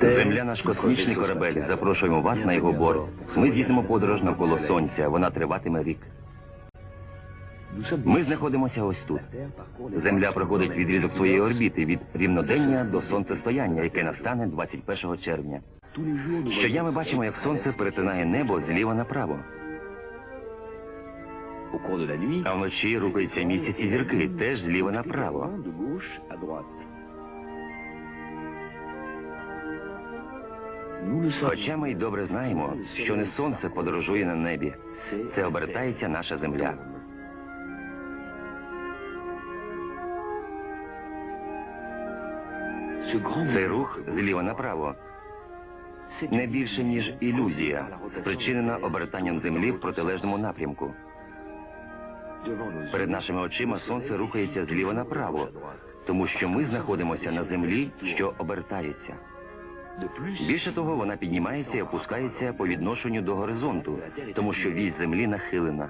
Земля наш космічний корабель. Запрошуємо вас на його борт. Ми здійснимо подорож навколо сонця. Вона триватиме рік. Ми знаходимося ось тут. Земля проходить відрізок своєї орбіти від рівнодення до сонцестояння, яке настане 21 червня. Щодня ми бачимо, як сонце перетинає небо зліва направо. А вночі рухаються місяць і зірки, теж зліва направо. Хоча ми й добре знаємо, що не сонце подорожує на небі, це обертається наша земля. Цей рух зліва направо не більше, ніж ілюзія, спричинена обертанням землі в протилежному напрямку. Перед нашими очима сонце рухається зліва направо, тому що ми знаходимося на землі, що обертається. Більше того, вона піднімається і опускається по відношенню до горизонту, тому що вісь землі нахилена.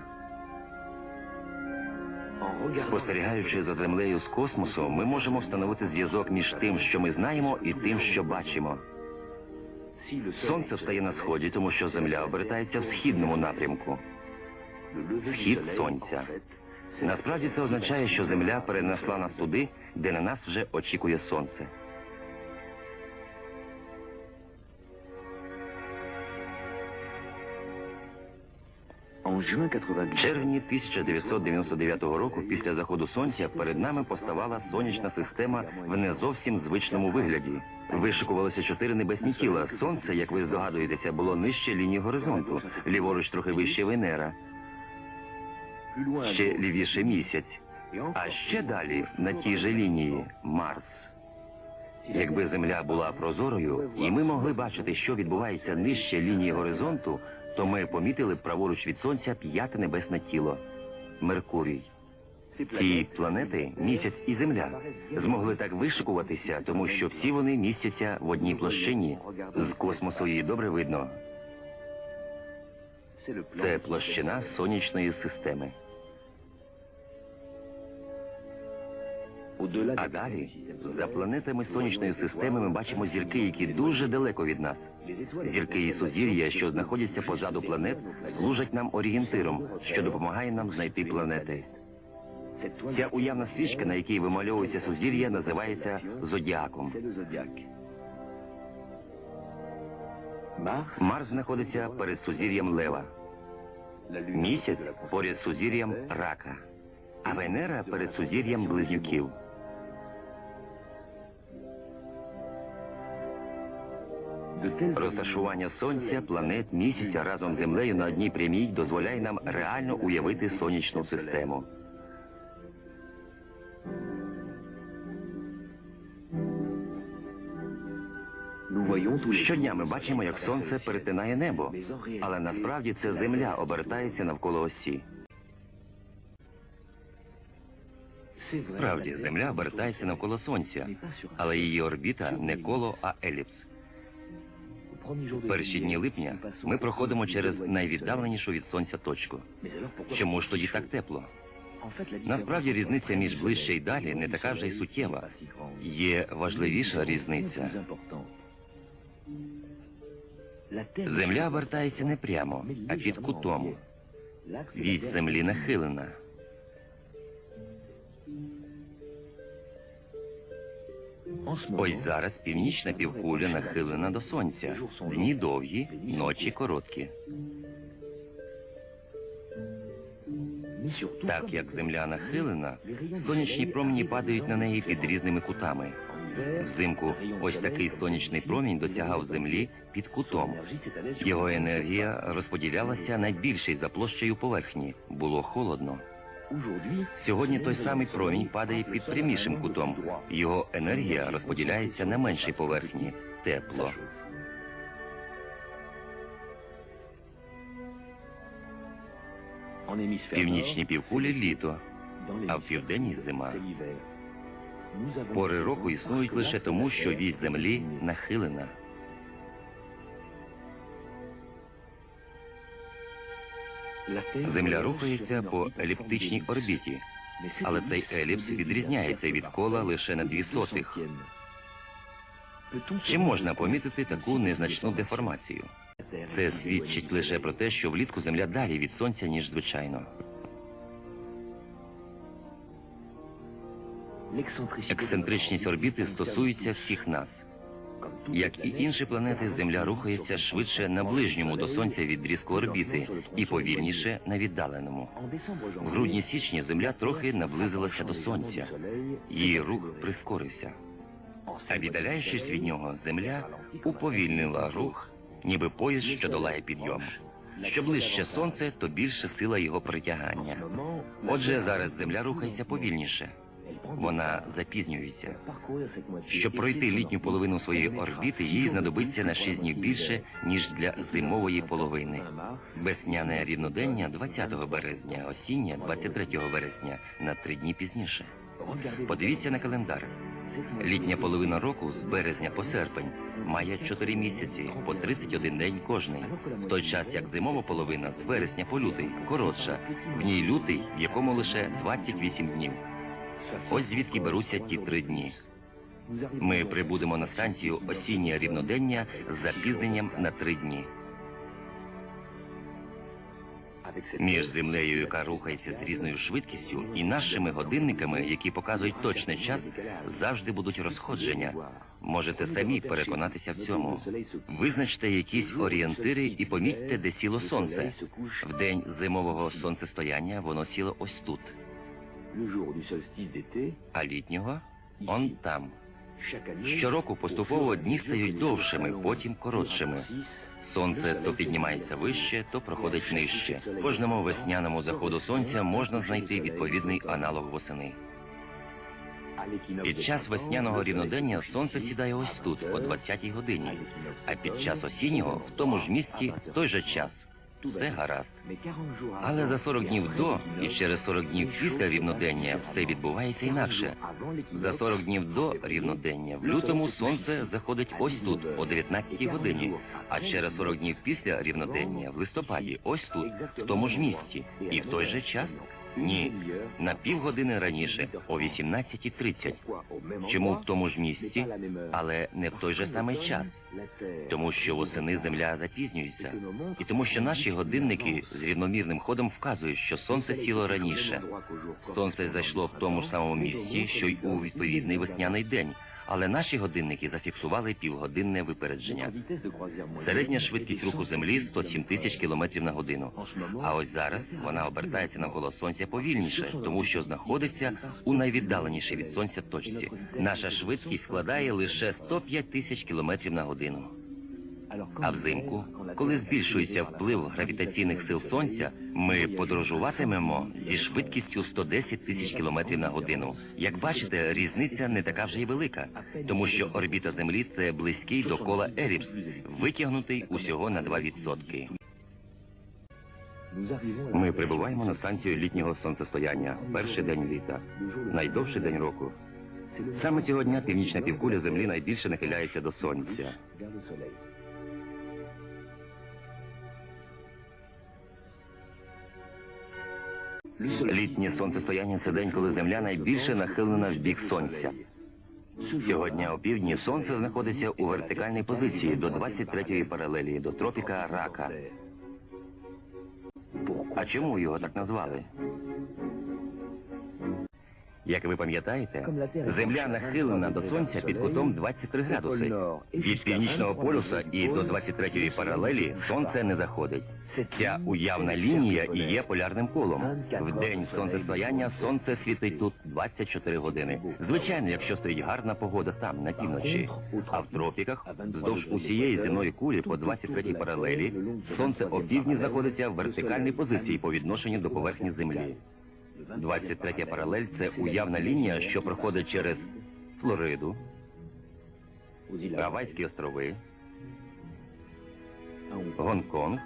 Спостерігаючи за землею з космосу, ми можемо встановити зв'язок між тим, що ми знаємо, і тим, що бачимо. Сонце встає на сході, тому що земля обертається в східному напрямку. Схід сонця. Насправді це означає, що земля перенесла нас туди, де на нас вже очікує сонце. В червні 1999 року, після заходу сонця, перед нами поставала сонячна система в не зовсім звичному вигляді. Вишикувалися чотири небесні тіла. Сонце, як ви здогадуєтеся, було нижче лінії горизонту, ліворуч трохи вище Венера, ще лівіше місяць, а ще далі, на тій же лінії, Марс. Якби земля була прозорою, і ми могли бачити, що відбувається нижче лінії горизонту, то ми помітили праворуч від сонця п'яте небесне тіло Меркурій. Ці планети, місяць і земля, змогли так вишикуватися, тому що всі вони містяться в одній площині. З космосу її добре видно. Це площина сонячної системи. А далі, за планетами сонячної системи, ми бачимо зірки, які дуже далеко від нас. Зірки і сузір'я, що знаходяться позаду планет, служать нам орієнтиром, що допомагає нам знайти планети. Ця уявна стрічка, на якій вимальовується сузір'я, називається зодіаком. Марс знаходиться перед сузір'ям Лева. Місяць поряд сузір'ям Рака, а Венера перед сузір'ям Близнюків. Розташування сонця, планет, місяця разом з землею на одній прямій дозволяє нам реально уявити сонячну систему. Щодня ми бачимо, як сонце перетинає небо, але насправді це земля обертається навколо осі. Справді, земля обертається навколо сонця, але її орбіта не коло, а еліпс. Перші дні липня ми проходимо через найвіддаленішу від сонця точку. Чому ж тоді так тепло? Насправді різниця між ближче і далі не така вже й суттєва. Є важливіша різниця. Земля обертається не прямо, а під кутом. Вісь землі нахилена. Ось зараз північна півкуля нахилена до сонця. Дні довгі, ночі короткі. Так як земля нахилена, сонячні промені падають на неї під різними кутами. Взимку ось такий сонячний промінь досягав землі під кутом. Його енергія розподілялася найбільший за площею поверхні. Було холодно. Сьогодні той самий промінь падає під прямішим кутом. Його енергія розподіляється на меншій поверхні. Тепло. В північній півкулі літо, а в південній зима. Пори року існують лише тому, що вісь землі нахилена. Земля рухається по еліптичній орбіті, але цей еліпс відрізняється від кола лише на дві сотих. Чи можна помітити таку незначну деформацію? Це свідчить лише про те, що влітку Земля далі від сонця, ніж звичайно. Ексцентричність орбіти стосується всіх нас. Як і інші планети, Земля рухається швидше на ближньому до сонця відрізку орбіти і повільніше на віддаленому. В грудні-січні Земля трохи наблизилася до сонця. Її рух прискорився. А віддаляючись від нього, Земля уповільнила рух, ніби поїзд, що долає підйом. Що ближче сонце, то більше сила його притягання. Отже, зараз Земля рухається повільніше. Вона запізнюється. Щоб пройти літню половину своєї орбіти, їй знадобиться на 6 днів більше, ніж для зимової половини. Весняне рівнодення 20 березня, осіннє 23 вересня, на три дні пізніше. Подивіться на календар. Літня половина року з березня по серпень має 4 місяці, по 31 день кожний. В той час як зимова половина з вересня по лютий коротша, в ній лютий, в якому лише 28 днів. Ось звідки беруться ті три дні. Ми прибудемо на станцію осіннє рівнодення з запізненням на три дні. Між землею, яка рухається з різною швидкістю, і нашими годинниками, які показують точний час, завжди будуть розходження. Можете самі переконатися в цьому. Визначте якісь орієнтири і помітьте, де сіло сонце. В день зимового сонцестояння воно сіло ось тут, а літнього он там. Щороку поступово дні стають довшими, потім коротшими. Сонце то піднімається вище, то проходить нижче. Кожному весняному заходу сонця можна знайти відповідний аналог восени. Під час весняного рівнодення сонце сідає ось тут, о 20-й годині, а під час осіннього в тому ж місці в той же час. Все гаразд. Але за 40 днів до і через 40 днів після рівнодення все відбувається інакше. За 40 днів до рівнодення в лютому сонце заходить ось тут, о 19 годині, а через 40 днів після рівнодення в листопаді ось тут, в тому ж місці. І в той же час? Ні, на півгодини раніше, о 18.30. Чому в тому ж місці, але не в той же самий час? Тому що восени земля запізнюється, і тому що наші годинники з рівномірним ходом вказують, що сонце сіло раніше. Сонце зайшло в тому ж самому місці, що й у відповідний весняний день, але наші годинники зафіксували півгодинне випередження. Середня швидкість руху Землі 107 тисяч кілометрів на годину. А ось зараз вона обертається навколо сонця повільніше, тому що знаходиться у найвіддаленішій від сонця точці. Наша швидкість складає лише 105 тисяч кілометрів на годину. А взимку, коли збільшується вплив гравітаційних сил сонця, ми подорожуватимемо зі швидкістю 110 тисяч кілометрів на годину. Як бачите, різниця не така вже й велика, тому що орбіта Землі це близький до кола еліпс, витягнутий усього на 2%. Ми прибуваємо на станцію літнього сонцестояння, перший день літа, найдовший день року. Саме цього дня північна півкуля Землі найбільше нахиляється до сонця. Літнє сонцестояння це день, коли земля найбільше нахилена в бік сонця. Сьогодні о півдні сонце знаходиться у вертикальній позиції до 23-ї паралелі до тропіка Рака. А чому його так назвали? Як ви пам'ятаєте, земля нахилена до сонця під кутом 23 градуси. Від північного полюса і до 23-ї паралелі сонце не заходить. Ця уявна лінія і є полярним колом. В день сонцестояння сонце світить тут 24 години. Звичайно, якщо стоїть гарна погода там, на півночі. А в тропіках, вздовж усієї земної кулі по 23-й паралелі, сонце опівдні знаходиться в вертикальній позиції по відношенню до поверхні землі. 23 паралель це уявна лінія, що проходить через Флориду, Гавайські острови, Гонконг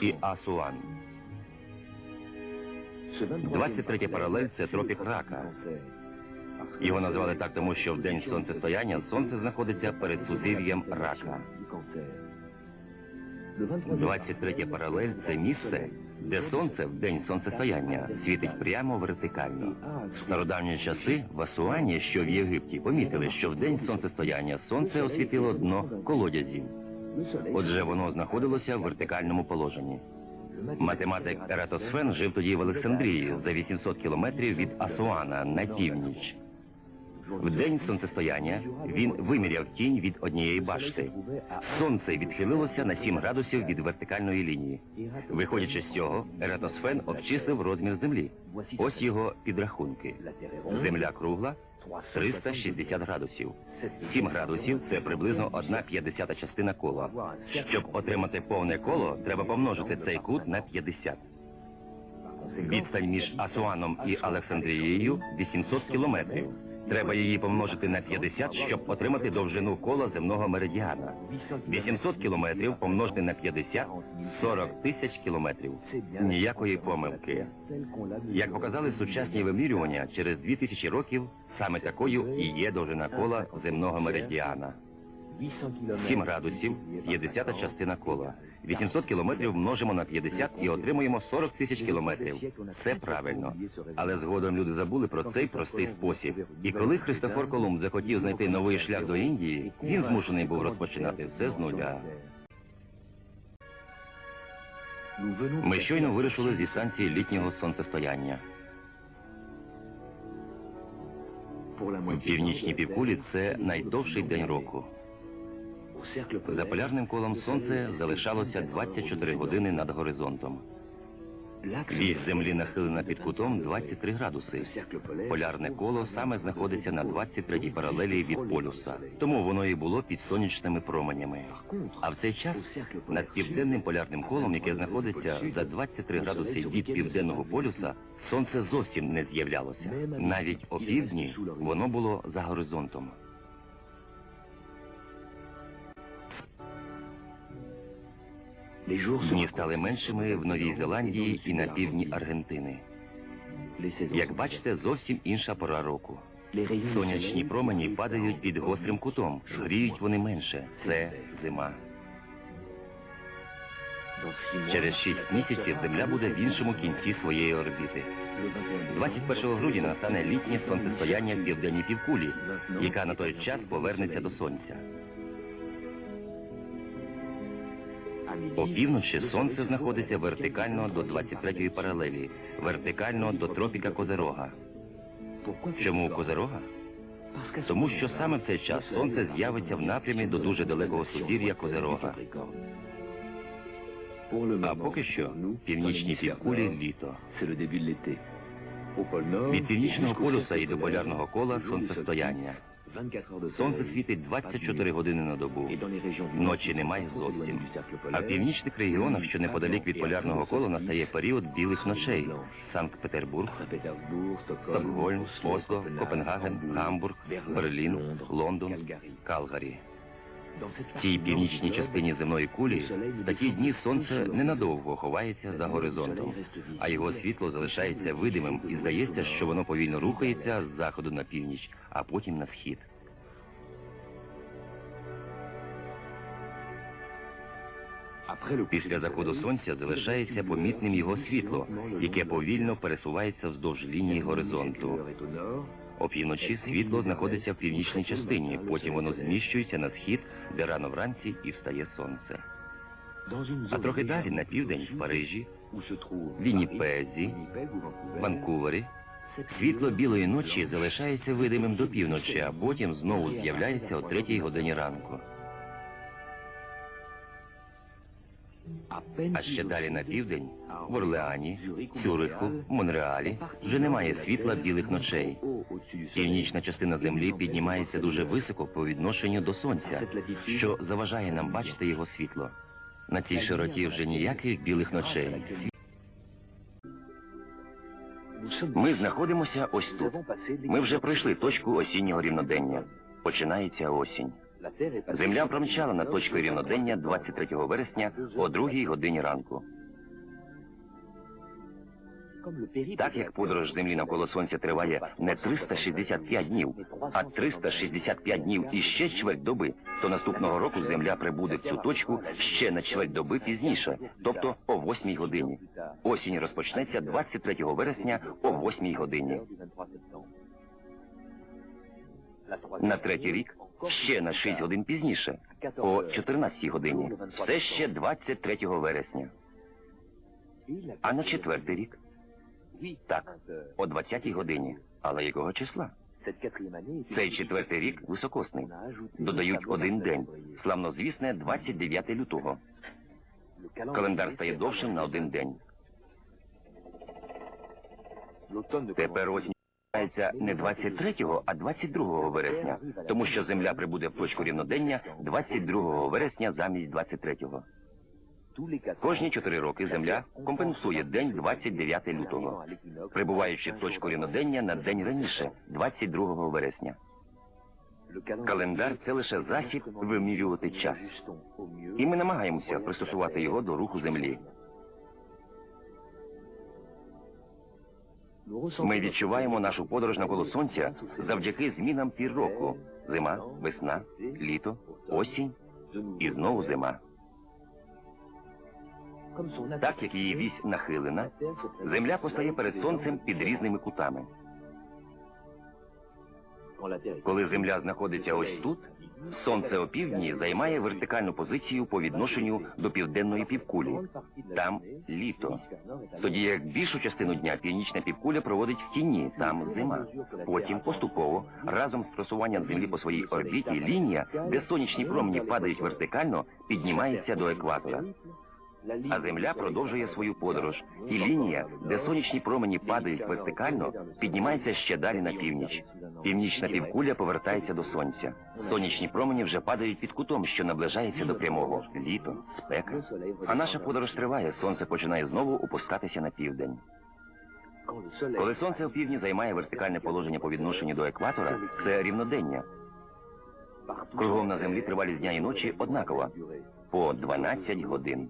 і Асуан. 23 паралель це тропік рака. Його назвали так, тому що в день сонцестояння сонце знаходиться перед сузір'ям рака. 23 паралель це місце, де сонце в день сонцестояння світить прямо вертикально. В стародавні часи в Асуані, що в Єгипті, помітили, що в день сонцестояння сонце освітило дно колодязів. Отже, воно знаходилося в вертикальному положенні. Математик Ератосфен жив тоді в Олександрії за 800 кілометрів від Асуана на північ. В день сонцестояння він виміряв тінь від однієї башти. Сонце відхилилося на 7 градусів від вертикальної лінії. Виходячи з цього, Ератосфен обчислив розмір землі. Ось його підрахунки. Земля кругла 360 градусів. 7 градусів це приблизно 1,50 частина кола. Щоб отримати повне коло, треба помножити цей кут на 50. Відстань між Асуаном і Олександрією 800 кілометрів. Треба її помножити на 50, щоб отримати довжину кола земного меридіана. 800 кілометрів помножити на 50 – 40 тисяч кілометрів. Ніякої помилки. Як показали сучасні вимірювання, через 2000 років саме такою і є довжина кола земного меридіана. 7 градусів, 50 частина кола. 800 кілометрів множимо на 50 і отримуємо 40 тисяч кілометрів. Все правильно. Але згодом люди забули про цей простий спосіб. І коли Христофор Колумб захотів знайти новий шлях до Індії, він змушений був розпочинати все з нуля. Ми щойно вирушили зі станції літнього сонцестояння. У північній півкулі це найдовший день року. За полярним колом сонце залишалося 24 години над горизонтом. Вісь землі нахилена під кутом 23 градуси. Полярне коло саме знаходиться на 23-й паралелі від полюса, тому воно і було під сонячними променями. А в цей час над південним полярним колом, яке знаходиться за 23 градуси від південного полюса, сонце зовсім не з'являлося. Навіть опівдні воно було за горизонтом. Дні стали меншими в Новій Зеландії і на півдні Аргентини. Як бачите, зовсім інша пора року. Сонячні промені падають під гострим кутом, гріють вони менше. Це зима. Через шість місяців Земля буде в іншому кінці своєї орбіти. 21 грудня настане літнє сонцестояння в південній півкулі, яка на той час повернеться до сонця. Опівночі сонце знаходиться вертикально до 23-ї паралелі, вертикально до тропіка Козерога. Чому Козерога? Тому що саме в цей час сонце з'явиться в напрямі до дуже далекого сузір'я Козерога. А поки що в північній півкулі літо. Від північного полюса і до полярного кола сонцестояння. Сонце світить 24 години на добу. Ночі немає зовсім. А в північних регіонах, що неподалік від полярного кола, настає період білих ночей. Санкт-Петербург, Стокгольм, Осло, Копенгаген, Гамбург, Берлін, Лондон, Калгарі. В цій північній частині земної кулі в такі дні сонце ненадовго ховається за горизонтом, а його світло залишається видимим і здається, що воно повільно рухається з заходу на північ, а потім на схід. Після заходу сонця залишається помітним його світло, яке повільно пересувається вздовж лінії горизонту. Опівночі світло знаходиться в північній частині, потім воно зміщується на схід, де рано вранці і встає сонце. А трохи далі на південь в Парижі, Вінніпезі, Ванкувері, світло білої ночі залишається видимим до півночі, а потім знову з'являється о третій годині ранку. А ще далі на південь, в Орлеані, Цюриху, Монреалі, вже немає світла білих ночей. Північна частина землі піднімається дуже високо по відношенню до сонця, що заважає нам бачити його світло. На цій широті вже ніяких білих ночей. Ми знаходимося ось тут. Ми вже пройшли точку осіннього рівнодення. Починається осінь. Земля промчала над точкою рівнодення 23 вересня о 2 годині ранку. Так як подорож Землі навколо Сонця триває не 365 днів, а 365 днів і ще чверть доби, то наступного року Земля прибуде в цю точку ще на чверть доби пізніше, тобто о 8 годині. Осінь розпочнеться 23 вересня о 8 годині. На третій рік ще на 6 годин пізніше, о 14 годині. Все ще 23 вересня. А на четвертий рік? Так, о 20 годині. Але якого числа? Цей четвертий рік високосний. Додають один день. Славнозвісне 29 лютого. Календар стає довшим на один день. Тепер осінь не 23, а 22 вересня, тому що Земля прибуде в точку рівнодення 22 вересня замість 23-го. Кожні 4 роки Земля компенсує день 29 лютого, прибуваючи в точку рівнодення на день раніше, 22 вересня. Календар це лише засіб вимірювати час. І ми намагаємося пристосувати його до руху Землі. Ми відчуваємо нашу подорож навколо сонця завдяки змінам пір року. Зима, весна, літо, осінь і знову зима. Так як її вісь нахилена, земля постає перед сонцем під різними кутами. Коли земля знаходиться ось тут, сонце опівдні займає вертикальну позицію по відношенню до південної півкулі. Там літо. Тоді як більшу частину дня північна півкуля проводить в тіні, там зима. Потім поступово, разом з просуванням землі по своїй орбіті, лінія, де сонячні промені падають вертикально, піднімається до екватора. А Земля продовжує свою подорож, і лінія, де сонячні промені падають вертикально, піднімається ще далі на північ. Північна півкуля повертається до сонця. Сонячні промені вже падають під кутом, що наближається до прямого. Літо, спека. А наша подорож триває, сонце починає знову опускатися на південь. Коли сонце в півдні займає вертикальне положення по відношенню до екватора, це рівнодення. Кругом на землі тривалість дня і ночі однакова по 12 годин.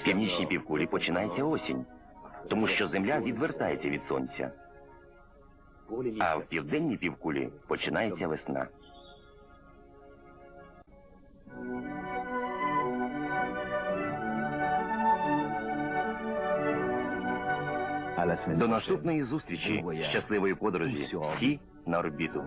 В північній півкулі починається осінь, тому що земля відвертається від сонця. А в південній півкулі починається весна. До наступної зустрічі, щасливої подорожі, всі на орбіту.